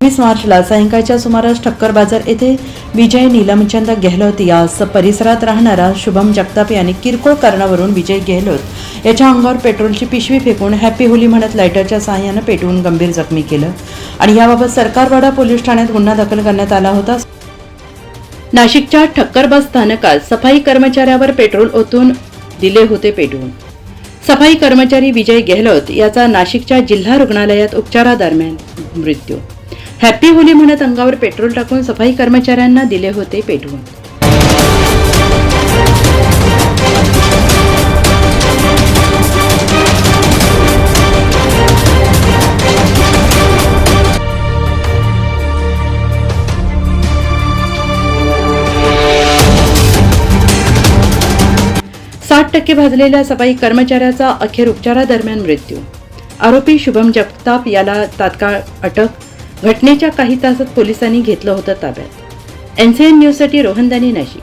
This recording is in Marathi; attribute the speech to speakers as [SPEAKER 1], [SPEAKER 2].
[SPEAKER 1] वीस मार्चला सायंकाळच्या सुमारास ठक्कर बाजार येथे विजय नीलमचंद गेहलोत या परिसरात राहणारा शुभम जगताप यांनी किरकोळ कारणावरून विजय गेहलोत याच्या अंगावर पेट्रोलची पिशवी फेकून हॅपी होली म्हणत लायटरच्या सहाय्यानं पेटवून गंभीर जखमी केलं. आणि याबाबत सरकारवाडा पोलीस ठाण्यात गुन्हा दाखल करण्यात आला होता. नाशिकच्या ठक्कर बस स्थानकात सफाई कर्मचाऱ्यावर पेट्रोल ओतून दिले होते पेटवून. सफाई कर्मचारी विजय गेहलोत याचा नाशिकच्या जिल्हा रुग्णालयात उपचारादरम्यान मृत्यू हॅपी होली म्हणत अंगावर पेट्रोल टाकून सफाई कर्मचाऱ्यांना दिले होते पेटवून. साठ टक्के भाजलेल्या सफाई कर्मचाऱ्याचा अखेर उपचारादरम्यान मृत्यू. आरोपी शुभम जगताप याला तात्काळ अटक घटनेच्या काही तासात पोलिसांनी घेतलं होतं ताब्यात. एनसीएन न्यूजसाठी रोहनदानी नाशिक.